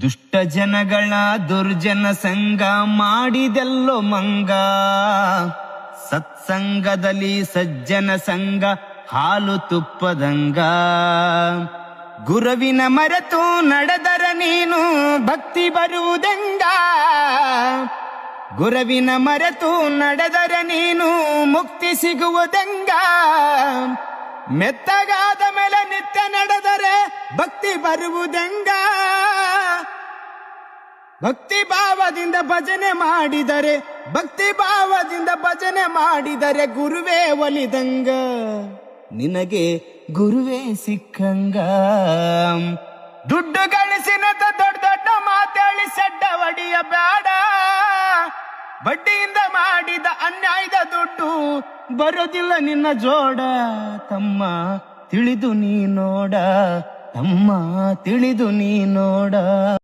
ದುಷ್ಟ ಜನಗಳ ದುರ್ಜನ ಸಂಗ ಮಾಡಿದೆಲ್ಲೋ ಮಂಗ. ಸತ್ಸಂಗದಲ್ಲಿ ಸಜ್ಜನ ಸಂಗ ಹಾಲು ತುಪ್ಪದಂಗ. ಗುರುವಿನ ಮರೆತು ನಡೆದರ ನೀನು ಭಕ್ತಿ ಬರುವುದಂಗ. ಗುರುವಿನ ಮರೆತು ನಡೆದರ ನೀನು ಮುಕ್ತಿ ಸಿಗುವುದಂಗ. ಮೆತ್ತಗಾದ ಮೇಲೆ ನಿತ್ಯ ನಡೆದರೆ ಭಕ್ತಿ ಬರುವುದಂಗ. ಭಕ್ತಿ ಭಾವದಿಂದ ಭಜನೆ ಮಾಡಿದರೆ ಭಕ್ತಿ ಭಾವದಿಂದ ಭಜನೆ ಮಾಡಿದರೆ ಗುರುವೇ ಒಲಿದಂಗ. ನಿನಗೆ ಗುರುವೇ ಸಿಕ್ಕಂಗ. ದುಡ್ಡು ಗಳಿಸಿನತ ದೊಡ್ಡ ದೊಡ್ಡ ಮಾತಾಡಿ ಸಡ್ಡ ಒಡಿಯ ಬೇಡ ಬಡ್ಡಿಯಿಂದ ಮಾಡಿದ ಅನ್ಯಾಯದ ದುಡ್ಡು ಬರೋದಿಲ್ಲ ನಿನ್ನ ಜೋಡ. ತಮ್ಮ ತಿಳಿದು ನೀ ನೋಡ, ತಮ್ಮ ತಿಳಿದು ನೀ ನೋಡ.